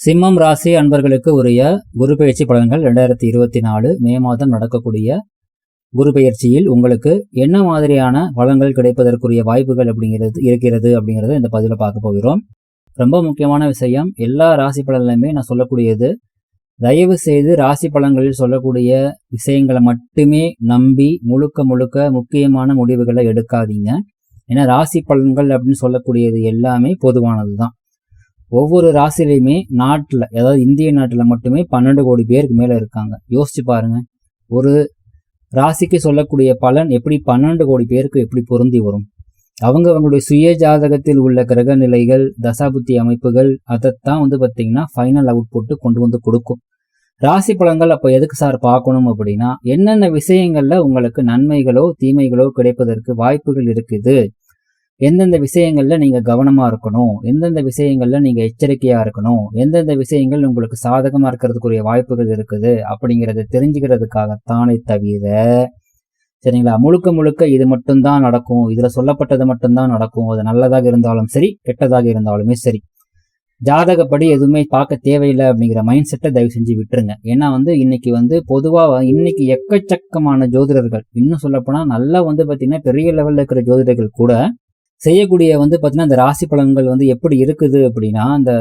சிம்மம் ராசி அன்பர்களுக்கு உரிய குரு பயிற்சி பலன்கள் ரெண்டாயிரத்தி இருபத்தி நாலு மே மாதம் நடக்கக்கூடிய குரு பயிற்சியில் உங்களுக்கு என்ன மாதிரியான பலன்கள் கிடைப்பதற்குரிய வாய்ப்புகள் அப்படிங்கிறது இருக்கிறது அப்படிங்கிறத இந்த பதிவில் பார்க்க போகிறோம். ரொம்ப முக்கியமான விஷயம். எல்லா ராசி பலன்லையுமே நான் சொல்லக்கூடியது. தயவு செய்து ராசி பலன்களில் சொல்லக்கூடிய விஷயங்களை மட்டுமே நம்பி முழுக்க முழுக்க முக்கியமான முடிவுகளை எடுக்காதீங்க. ஏன்னா ராசி பலன்கள் அப்படின்னு சொல்லக்கூடியது எல்லாமே பொதுவானது தான் ஒவ்வொரு ராசிலையுமே நாட்டில் அதாவது இந்திய நாட்டில் மட்டுமே பன்னெண்டு கோடி பேருக்கு மேலே இருக்காங்க. யோசிச்சு பாருங்க. ஒரு ராசிக்கு சொல்லக்கூடிய பலன் எப்படி பன்னெண்டு கோடி பேருக்கு எப்படி பொருந்தி வரும்? அவங்க அவங்களுடைய சுய ஜாதகத்தில் உள்ள கிரக நிலைகள் தசாபுத்தி அமைப்புகள் அதைத்தான் வந்து பார்த்தீங்கன்னா ஃபைனல் அவுட்புட்டு கொண்டு வந்து கொடுக்கும். ராசி பலன்கள் அப்போ எதுக்கு சார் பார்க்கணும் அப்படின்னா என்னென்ன விஷயங்களில் உங்களுக்கு நன்மைகளோ தீமைகளோ கிடைப்பதற்கு வாய்ப்புகள் இருக்குது. எந்தெந்த விஷயங்களில் நீங்கள் கவனமாக இருக்கணும் எந்தெந்த விஷயங்களில் நீங்கள் எச்சரிக்கையாக இருக்கணும் எந்தெந்த விஷயங்கள் உங்களுக்கு சாதகமாக இருக்கிறதுக்குரிய வாய்ப்புகள் இருக்குது அப்படிங்கிறத தெரிஞ்சுக்கிறதுக்காகத்தானே தவிர சரிங்களா? முழுக்க முழுக்க இது மட்டும்தான் நடக்கும் இதில் சொல்லப்பட்டது மட்டும்தான் நடக்கும் அது நல்லதாக இருந்தாலும் சரி கெட்டதாக இருந்தாலுமே சரி. ஜாதகப்படி எதுவுமே பார்க்க தேவையில்லை அப்படிங்கிற மைண்ட் செட்டை தயவு செஞ்சு விட்டுருங்க. ஏன்னா வந்து இன்னைக்கு வந்து பொதுவாக இன்னைக்கு எக்கச்சக்கமான ஜோதிடர்கள் இன்னும் சொல்லப்போனால் நல்லா வந்து பார்த்தீங்கன்னா பெரிய லெவலில் இருக்கிற ஜோதிடர்கள் கூட செய்யக்கூடிய வந்து பார்த்தீங்கன்னா இந்த ராசி பலன்கள் வந்து எப்படி இருக்குது அப்படின்னா அந்த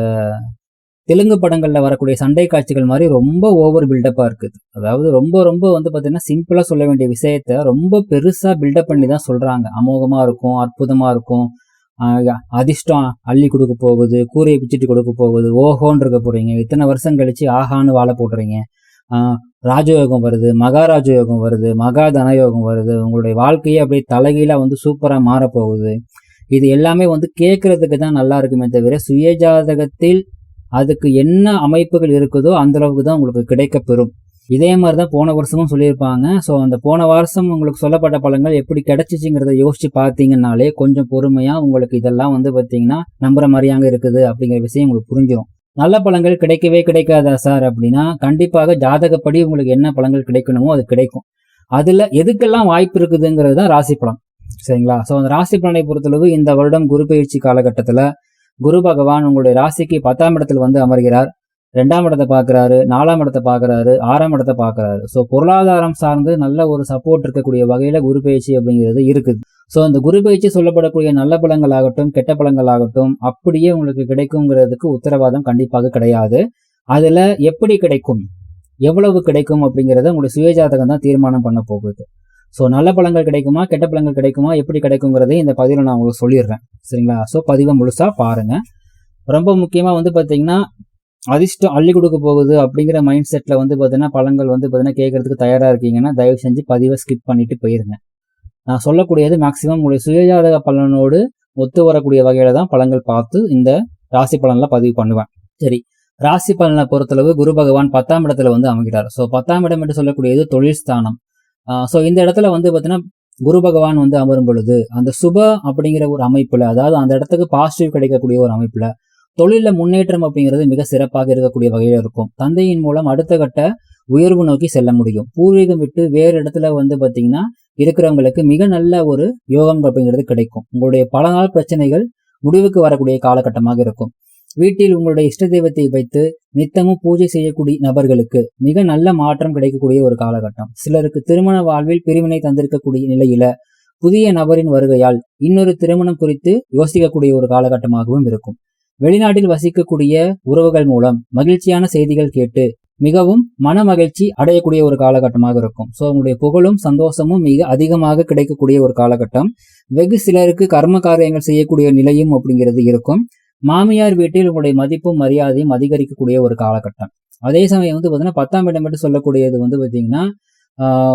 தெலுங்கு படங்களில் வரக்கூடிய சண்டை காட்சிகள் மாதிரி ரொம்ப ஓவர் பில்டப்பாக இருக்குது. அதாவது ரொம்ப ரொம்ப வந்து பார்த்தீங்கன்னா சிம்பிளாக சொல்ல வேண்டிய விஷயத்த ரொம்ப பெருசாக பில்டப் பண்ணி தான் சொல்கிறாங்க அமோகமாக இருக்கும் அற்புதமாக இருக்கும். அதிர்ஷ்டம் அள்ளி கொடுக்க போகுது கூரையை பிச்சுட்டு கொடுக்க போகுது ஓஹோன்னு இருக்க போகிறீங்க இத்தனை வருஷம் கழிச்சு ஆஹான்னு வாழ போடுறீங்க. ராஜயோகம் வருது மகாராஜயோகம் வருது மகா தனயோகம் வருது. உங்களுடைய வாழ்க்கையே அப்படியே தலைகீழாக வந்து சூப்பராக மாறப்போகுது. இது எல்லாமே வந்து கேட்கறதுக்கு தான் நல்லா இருக்குமே தவிர சுயஜாதகத்தில் அதுக்கு என்ன அமைப்புகள் இருக்குதோ அந்த அளவுக்கு தான் உங்களுக்கு கிடைக்க பெறும் இதே மாதிரி தான் போன வருஷமும் சொல்லியிருப்பாங்க. ஸோ அந்த போன வருஷம் உங்களுக்கு சொல்லப்பட்ட பழங்கள் எப்படி கிடைச்சிச்சுங்கிறத யோசிச்சு பார்த்தீங்கன்னாலே கொஞ்சம் பொறுமையாக உங்களுக்கு இதெல்லாம் வந்து பார்த்தீங்கன்னா நம்புற மாதிரியாங்க இருக்குது அப்படிங்கிற விஷயம் உங்களுக்கு புரிஞ்சிடும் நல்ல பழங்கள் கிடைக்கவே கிடைக்காதா சார் அப்படின்னா கண்டிப்பாக ஜாதகப்படி உங்களுக்கு என்ன பழங்கள் கிடைக்கணுமோ அது கிடைக்கும். அதில் எதுக்கெல்லாம் வாய்ப்பு இருக்குதுங்கிறது தான் ராசி பழம் சரிங்களா? ஸோ அந்த ராசி பலனை பொறுத்தளவு இந்த வருடம் குரு பயிற்சி காலகட்டத்தில் குரு பகவான் உங்களுடைய ராசிக்கு பத்தாம் இடத்துல வந்து அமர்கிறார். ரெண்டாம் இடத்தை பார்க்குறாரு நாலாம் இடத்தை பார்க்குறாரு ஆறாம் இடத்தை பார்க்குறாரு. ஸோ பொருளாதாரம் சார்ந்து நல்ல ஒரு சப்போர்ட் இருக்கக்கூடிய வகையில் குரு பயிற்சி அப்படிங்கிறது இருக்குது. ஸோ அந்த குரு பயிற்சி சொல்லப்படக்கூடிய நல்ல பழங்கள் ஆகட்டும் கெட்ட பழங்கள் ஆகட்டும் அப்படியே உங்களுக்கு கிடைக்குங்கிறதுக்கு உத்தரவாதம் கண்டிப்பாக கிடையாது. அதில் எப்படி கிடைக்கும்? எவ்வளவு கிடைக்கும் அப்படிங்கிறத உங்களுடைய சுயஜாதகம் தான் தீர்மானம் பண்ண போகுது. ஸோ நல்ல பழங்கள் கிடைக்குமா? கெட்ட பழங்கள் கிடைக்குமா? எப்படி கிடைக்குங்கிறதையும் இந்த பதிவில் நான் உங்களுக்கு சொல்லிடுறேன். சரிங்களா? ஸோ பதிவை முழுசாக பாருங்கள் ரொம்ப முக்கியமாக வந்து பார்த்தீங்கன்னா அதிர்ஷ்டம் அள்ளி கொடுக்க போகுது அப்படிங்கிற மைண்ட் செட்டில் வந்து பார்த்தீங்கன்னா பழங்கள் வந்து பார்த்தீங்கன்னா கேட்கறதுக்கு தயாராக இருக்கீங்கன்னா தயவு செஞ்சு பதிவை ஸ்கிப் பண்ணிட்டு போயிருங்க. நான் சொல்லக்கூடியது மேக்ஸிமம் உங்களுடைய சுயஜாதக பலனோடு ஒத்து வரக்கூடிய வகையில தான் பழங்கள் பார்த்து இந்த ராசி பலனில் பதிவு பண்ணுவேன். சரி. ராசி பலனை பொறுத்தளவு குரு பகவான் பத்தாம் இடத்துல வந்து அமைகிறார் ஸோ பத்தாம் இடம் என்று சொல்லக்கூடியது தொழில் ஸ்தானம். ஸோ இந்த இடத்துல வந்து பார்த்தீங்கன்னா குரு பகவான் வந்து அமரும் பொழுது அந்த சுப அப்படிங்கிற ஒரு அமைப்புல அதாவது அந்த இடத்துக்கு பாசிட்டிவ் கிடைக்கக்கூடிய ஒரு அமைப்புல தொழில முன்னேற்றம் அப்படிங்கிறது மிக சிறப்பாக இருக்கக்கூடிய வகையில் இருக்கும். தந்தையின் மூலம் அடுத்த கட்ட உயர்வு நோக்கி செல்ல முடியும். பூர்வீகம் விட்டு வேறு இடத்துல வந்து பார்த்தீங்கன்னா இருக்கிறவங்களுக்கு மிக நல்ல ஒரு யோகம் அப்படிங்கிறது கிடைக்கும். உங்களுடைய பல நாள் பிரச்சனைகள் முடிவுக்கு வரக்கூடிய காலகட்டமாக இருக்கும். வீட்டில் உங்களுடைய இஷ்ட தெய்வத்தை வைத்து நித்தமும் பூஜை செய்யக்கூடிய நபர்களுக்கு மிக நல்ல மாற்றம் கிடைக்கக்கூடிய ஒரு காலகட்டம். சிலருக்கு திருமண வாழ்வில் பிரிவினை தந்திருக்கக்கூடிய நிலையில புதிய நபரின் வருகையால் இன்னொரு திருமணம் குறித்து யோசிக்கக்கூடிய ஒரு காலகட்டமாகவும் இருக்கும். வெளிநாட்டில் வசிக்கக்கூடிய உறவுகள் மூலம் மகிழ்ச்சியான செய்திகள் கேட்டு மிகவும் மன மகிழ்ச்சி அடையக்கூடிய ஒரு காலகட்டமாக இருக்கும். ஸோ உங்களுடைய புகழும் சந்தோஷமும் மிக அதிகமாக கிடைக்கக்கூடிய ஒரு காலகட்டம். வெகு சிலருக்கு கர்ம காரியங்கள் செய்யக்கூடிய நிலையும் அப்படிங்கிறது இருக்கும். மாமியார் வீட்டில் உங்களுடைய மதிப்பும் மரியாதையும் அதிகரிக்கக்கூடிய ஒரு காலகட்டம். அதே சமயம் வந்து பார்த்தீங்கன்னா பத்தாம் இடம் என்று சொல்லக்கூடியது வந்து பார்த்தீங்கன்னா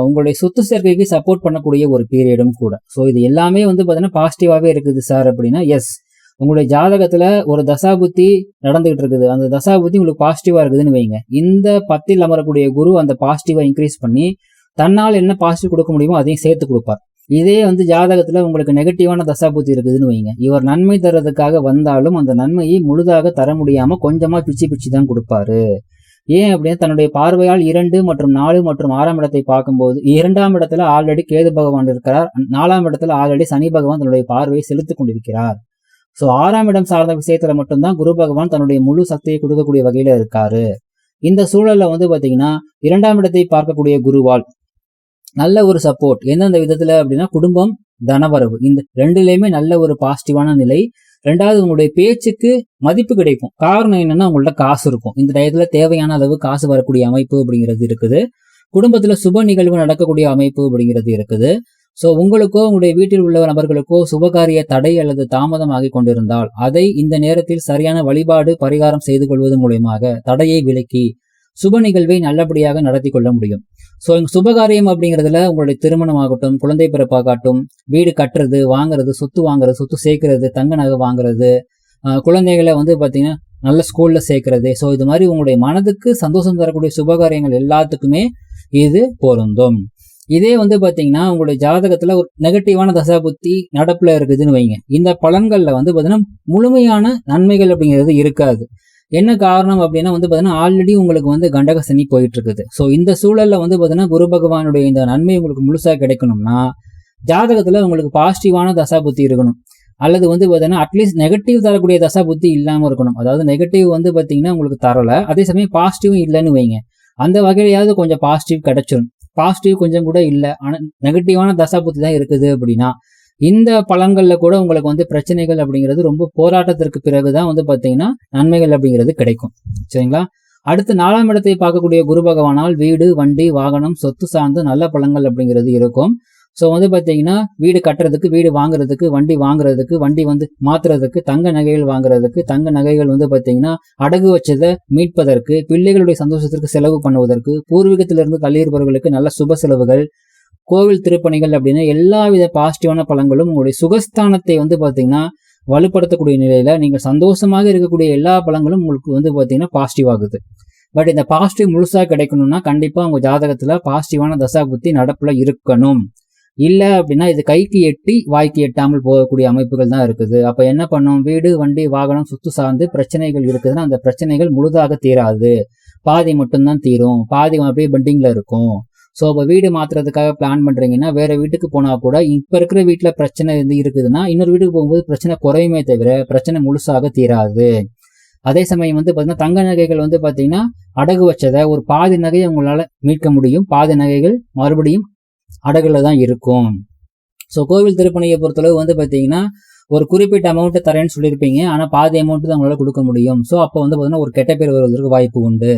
உங்களுடைய சொத்து சேர்க்கைக்கு சப்போர்ட் பண்ணக்கூடிய ஒரு பீரியடும் கூட. ஸோ இது எல்லாமே வந்து பார்த்தீங்கன்னா பாசிட்டிவாகவே இருக்குது சார் அப்படின்னா எஸ் உங்களுடைய ஜாதகத்தில் ஒரு தசாபுத்தி நடந்துகிட்டு இருக்குது. அந்த தசாபுத்தி உங்களுக்கு பாசிட்டிவாக இருக்குதுன்னு வைங்க. இந்த பத்தில் அமரக்கூடிய குரு அந்த பாசிட்டிவாக இன்க்ரீஸ் பண்ணி தன்னால் என்ன பாசிட்டிவ் கொடுக்க முடியுமோ அதையும் சேர்த்து கொடுப்பார். இதே வந்து ஜாதகத்துல உங்களுக்கு நெகட்டிவான தசாபுத்தி இருக்குதுன்னு வைங்க. இவர் நன்மை தர்றதுக்காக வந்தாலும் அந்த நன்மையை முழுதாக தர முடியாம கொஞ்சமா பிச்சு பிச்சு தான் கொடுப்பாரு. ஏன் அப்படின்னா தன்னுடைய பார்வையால் இரண்டு மற்றும் நாலு மற்றும் ஆறாம் இடத்தை பார்க்கும்போது இரண்டாம் இடத்துல ஆல்ரெடி கேது பகவான் இருக்கிறார். நாலாம் இடத்துல ஆல்ரெடி சனி பகவான் தன்னுடைய பார்வையை செலுத்திக் கொண்டிருக்கிறார். ஸோ ஆறாம் இடம் சார்ந்த விஷயத்துல மட்டும்தான் குரு பகவான் தன்னுடைய முழு சக்தியை கொடுக்கக்கூடிய வகையில இருக்காரு. இந்த சூழல்ல வந்து பாத்தீங்கன்னா இரண்டாம் இடத்தை பார்க்கக்கூடிய குருவால் நல்ல ஒரு சப்போர்ட் எந்தெந்த விதத்துல அப்படின்னா குடும்பம் தனவரவு. இந்த ரெண்டுலேயுமே நல்ல ஒரு பாசிட்டிவான நிலை. ரெண்டாவது உங்களுடைய பேச்சுக்கு மதிப்பு கிடைக்கும். காரணம் என்னன்னா உங்கள்ட்ட காசு இருக்கும். இந்த டயத்துல தேவையான அளவு காசு வரக்கூடிய அமைப்பு அப்படிங்கிறது இருக்குது. குடும்பத்துல சுப நிகழ்வு நடக்கக்கூடிய அமைப்பு அப்படிங்கிறது இருக்குது. ஸோ உங்களுக்கோ உங்களுடைய வீட்டில் உள்ள நபர்களுக்கோ சுபகாரிய தடை அல்லது தாமதம் ஆகி கொண்டிருந்தால் அதை இந்த நேரத்தில் சரியான வழிபாடு பரிகாரம் செய்து கொள்வது மூலயமாக தடையை விலக்கி சுப நிகழ்வை நல்லபடியாக நடத்தி கொள்ள முடியும். ஸோ சுபகாரியம் அப்படிங்கிறதுல உங்களுடைய திருமணம் ஆகட்டும் குழந்தை பிறப்பாகட்டும் வீடு கட்டுறது வாங்குறது சொத்து வாங்குறது சொத்து சேர்க்கறது தங்க நகை வாங்குறது குழந்தைகளை வந்து பார்த்தீங்கன்னா நல்ல ஸ்கூலில் சேர்க்கறது. ஸோ இது மாதிரி உங்களுடைய மனதுக்கு சந்தோஷம் தரக்கூடிய சுபகாரியங்கள் எல்லாத்துக்குமே இது பொருந்தும். இதே வந்து பார்த்தீங்கன்னா உங்களுடைய ஜாதகத்தில் ஒரு நெகட்டிவான தசாபுத்தி நடப்பில் இருக்குதுன்னு வைங்க. இந்த பலன்களில் வந்து பார்த்தீங்கன்னா முழுமையான நன்மைகள் அப்படிங்கிறது இருக்காது. என்ன காரணம் அப்படின்னா வந்து பார்த்தீங்கன்னா ஆல்ரெடி உங்களுக்கு வந்து கண்டக சனி போயிட்டு இருக்குது ஸோ இந்த சூழலில் வந்து பார்த்தீங்கன்னா குரு பகவானுடைய இந்த நன்மை உங்களுக்கு முழுசாக கிடைக்கணும்னா ஜாதகத்தில் உங்களுக்கு பாசிட்டிவான தசா புத்தி இருக்கணும். அல்லது வந்து பார்த்தீங்கன்னா அட்லீஸ்ட் நெகட்டிவ் தரக்கூடிய தசா புத்தி இல்லாமல் இருக்கணும். அதாவது நெகட்டிவ் வந்து பார்த்தீங்கன்னா உங்களுக்கு தரலை. அதே சமயம் பாசிட்டிவும் இல்லைன்னு வைங்க. அந்த வகையிலையாவது கொஞ்சம் பாசிட்டிவ் கிடைச்சிடும் பாசிட்டிவ் கொஞ்சம் கூட இல்லை. ஆனால் நெகட்டிவான தசா புத்தி தான் இருக்குது அப்படின்னா இந்த பலன்களில் கூட உங்களுக்கு வந்து பிரச்சனைகள் அப்படிங்கிறது ரொம்ப போராட்டத்திற்கு பிறகுதான் வந்து பார்த்தீங்கன்னா நன்மைகள் அப்படிங்கிறது கிடைக்கும். சரிங்களா? அடுத்து நாலாம் இடத்தை பார்க்கக்கூடிய குரு பகவானால் வீடு வண்டி வாகனம் சொத்து சார்ந்து நல்ல பலன்கள் அப்படிங்கிறது இருக்கும். ஸோ வந்து பார்த்தீங்கன்னா வீடு கட்டுறதுக்கு வீடு வாங்குறதுக்கு வண்டி வாங்குறதுக்கு வண்டி வந்து மாத்துறதுக்கு தங்க நகைகள் வாங்குறதுக்கு தங்க நகைகள் வந்து பார்த்தீங்கன்னா அடகு வச்சதை மீட்பதற்கு பிள்ளைகளுடைய சந்தோஷத்திற்கு செலவு பண்ணுவதற்கு பூர்வீகத்திலிருந்து தள்ளியிருப்பவர்களுக்கு நல்ல சுப செலவுகள் கோவில் திருப்பணிகள் அப்படின்னு எல்லா வித பாசிட்டிவான பலன்களும் உங்களுடைய சுகஸ்தானத்தை வந்து பார்த்தீங்கன்னா வலுப்படுத்தக்கூடிய நிலையில நீங்கள் சந்தோஷமாக இருக்கக்கூடிய எல்லா பலன்களும் உங்களுக்கு வந்து பார்த்தீங்கன்னா பாசிட்டிவ் ஆகுது. பட் இந்த பாசிட்டிவ் முழுசாக கிடைக்கணும்னா கண்டிப்பாக உங்கள் ஜாதகத்தில் பாசிட்டிவான தசா புத்தி நடப்பில் இருக்கணும். இல்லை அப்படின்னா இது கைக்கு எட்டி வாய்க்கு எட்டாமல் போகக்கூடிய அமைப்புகள் தான் இருக்குது. அப்போ என்ன பண்ணோம்? வீடு வண்டி வாகனம் சுத்து சார்ந்து பிரச்சனைகள் இருக்குதுன்னா அந்த பிரச்சனைகள் முழுதாக தீராது. பாதி மட்டும்தான் தீரும். பாதி அப்படியே பெண்டிங்கில் இருக்கும். ஸோ இப்போ வீடு மாற்றுறதுக்காக பிளான் பண்ணுறீங்கன்னா வேறு வீட்டுக்கு போனால் கூட இப்போ இருக்கிற வீட்டில் பிரச்சனை இருந்து இருக்குதுன்னா இன்னொரு வீட்டுக்கு போகும்போது பிரச்சனை குறையுமே தவிர பிரச்சனை முழுசாக தீராது. அதே சமயம் வந்து பார்த்தீங்கன்னா தங்க நகைகள் வந்து பார்த்தீங்கன்னா அடகு வச்சதை ஒரு பாதி நகையை உங்களால் மீட்க முடியும். பாதி நகைகள் மறுபடியும் அடகுல தான் இருக்கும். ஸோ கோவில் திருப்பணியை பொறுத்தளவு வந்து பார்த்தீங்கன்னா ஒரு குறிப்பிட்ட அமௌண்ட்டை தரேன்னு சொல்லியிருப்பீங்க. ஆனால் பாதி அமௌண்ட் தான் உங்களால் கொடுக்க முடியும். ஸோ அப்போ வந்து பார்த்தீங்கன்னா ஒரு கெட்ட பேர் வருவதற்கு வாய்ப்பு உண்டு.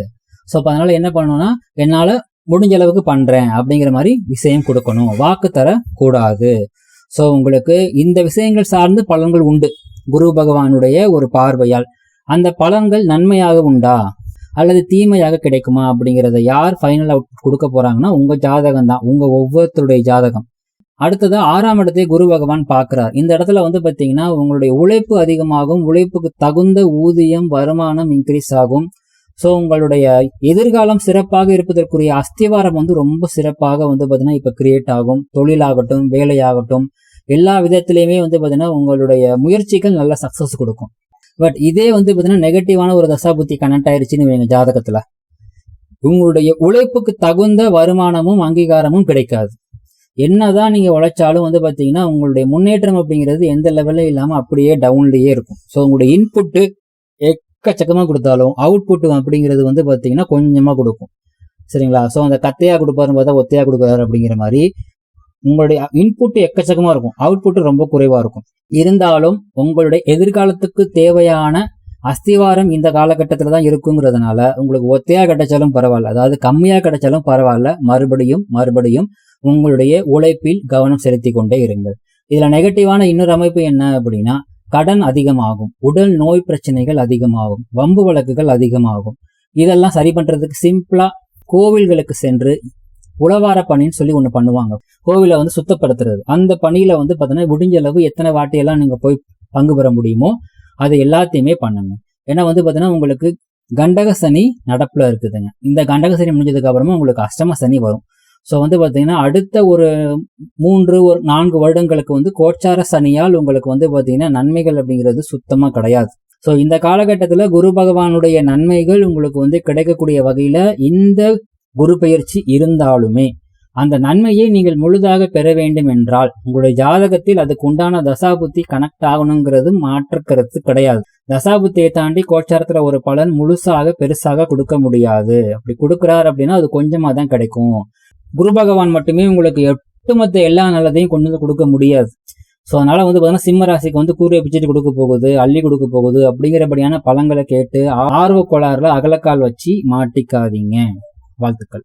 ஸோ அப்போ அதனால் என்ன பண்ணணும்னா என்னால் முடிஞ்ச அளவுக்கு பண்ணுறேன் அப்படிங்கிற மாதிரி விஷயம் கொடுக்கணும். வாக்கு தர கூடாது ஸோ உங்களுக்கு இந்த விஷயங்கள் சார்ந்து பலன்கள் உண்டு. குரு பகவானுடைய ஒரு பார்வையால். அந்த பலன்கள் நன்மையாக உண்டா? அல்லது தீமையாக கிடைக்குமா? அப்படிங்கிறத யார் ஃபைனல் அவுட் கொடுக்க போறாங்கன்னா உங்க ஜாதகம் தான். உங்க ஒவ்வொருத்தருடைய ஜாதகம். அடுத்தது ஆறாம் இடத்தை குரு பகவான் பார்க்கிறார். இந்த இடத்துல வந்து பார்த்தீங்கன்னா உங்களுடைய உழைப்பு அதிகமாகும். உழைப்புக்கு தகுந்த ஊதியம் வருமானம் இன்க்ரீஸ் ஆகும். ஸோ உங்களுடைய எதிர்காலம் சிறப்பாக இருப்பதற்குரிய அஸ்திவாரம் வந்து ரொம்ப சிறப்பாக வந்து பார்த்தீங்கன்னா இப்போ கிரியேட் ஆகும். தொழிலாகட்டும் வேலையாகட்டும் எல்லா விதத்திலையுமே வந்து பார்த்தீங்கன்னா உங்களுடைய முயற்சிகள் நல்ல சக்ஸஸ் கொடுக்கும். பட் இதே வந்து பார்த்தீங்கன்னா நெகட்டிவான ஒரு தசாபுத்தி கனெக்ட் ஆயிருச்சுன்னு வைங்க ஜாதகத்தில். உங்களுடைய உழைப்புக்கு தகுந்த வருமானமும் அங்கீகாரமும் கிடைக்காது. என்னதான் நீங்கள் உழைச்சாலும் வந்து பார்த்தீங்கன்னா உங்களுடைய முன்னேற்றம் அப்படிங்கிறது எந்த லெவலில் இல்லாமல் அப்படியே டவுன்லேயே இருக்கும். ஸோ உங்களுடைய இன்புட்டு எக்கச்சக்கமாக கொடுத்தாலும் அவுட்புட் அப்படிங்கிறது வந்து பார்த்தீங்கன்னா கொஞ்சமாக கொடுக்கும். சரிங்களா? ஸோ அந்த கத்தையாக கொடுப்பாருன்னு பார்த்தா ஒத்தையாக கொடுக்குறாரு அப்படிங்கிற மாதிரி உங்களுடைய இன்புட் எக்கச்சக்கமாக இருக்கும். அவுட்புட் ரொம்ப குறைவாக இருக்கும். இருந்தாலும் உங்களுடைய எதிர்காலத்துக்கு தேவையான அஸ்திவாரம் இந்த காலகட்டத்தில் தான் இருக்குங்கிறதுனால உங்களுக்கு ஒத்தையாக கிடைச்சாலும் பரவாயில்ல. அதாவது கம்மியாக கிடைச்சாலும் பரவாயில்ல. மறுபடியும் மறுபடியும் உங்களுடைய உழைப்பில் கவனம் செலுத்தி கொண்டே இருங்கள். இதில் நெகட்டிவான இன்னொரு அமைப்பு என்ன அப்படின்னா கடன் அதிகமாகும் உடல் நோய் பிரச்சனைகள் அதிகமாகும் வம்பு வழக்குகள் அதிகமாகும். இதெல்லாம் சரி பண்றதுக்கு சிம்பிளா கோவில்களுக்கு சென்று உளவார பணின்னு சொல்லி ஒன்று பண்ணுவாங்க. கோவிலை வந்து சுத்தப்படுத்துறது. அந்த பணியில வந்து பார்த்தீங்கன்னா முடிஞ்ச அளவு எத்தனை வாட்டியெல்லாம் நீங்க போய் பங்கு பெற முடியுமோ அது எல்லாத்தையுமே பண்ணுங்க. ஏன்னா வந்து பார்த்தீங்கன்னா உங்களுக்கு கண்டக சனி நடப்புல இருக்குதுங்க. இந்த கண்டக சனி முடிஞ்சதுக்கு அப்புறமா உங்களுக்கு அஷ்டம சனி வரும். ஸோ வந்து பார்த்தீங்கன்னா அடுத்த ஒரு மூன்று ஒரு நான்கு வருடங்களுக்கு வந்து கோச்சார சனியால் உங்களுக்கு வந்து பார்த்தீங்கன்னா நன்மைகள் அப்படிங்கிறது சுத்தமாக கிடையாது. ஸோ இந்த காலகட்டத்தில் குரு பகவானுடைய நன்மைகள் உங்களுக்கு வந்து கிடைக்கக்கூடிய வகையில் இந்த குரு பயிற்சி இருந்தாலுமே அந்த நன்மையை நீங்கள் முழுதாக பெற வேண்டும் என்றால் உங்களுடைய ஜாதகத்தில் அதுக்கு உண்டான தசாபுத்தி கனெக்ட் ஆகணுங்கிறது மாற்றுக்கிறது கருத்து கிடையாது. தசாபுத்தியை தாண்டி கோச்சாரத்துல ஒரு பலன் முழுசாக பெருசாக கொடுக்க முடியாது. அப்படி கொடுக்குறாரு அப்படின்னா அது கொஞ்சமாக தான் கிடைக்கும். குரு பகவான் மட்டுமே உங்களுக்கு ஒட்டுமொத்த எல்லா நல்லதையும் கொண்டு வந்து கொடுக்க முடியாது. ஸோ அதனால வந்து பார்த்தீங்கன்னா சிம்ம ராசிக்கு வந்து கூறிய பிச்சுட்டு கொடுக்க போகுது அள்ளி கொடுக்க போகுது அப்படிங்கிறபடியான பழங்களை கேட்டு ஆர்வ கோளாறுல அகலக்கால் வச்சு மாட்டிக்காதீங்க. வாழ்த்துக்கள்.